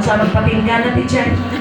Tumakta tayo. Sa magpatinggan na, teacher.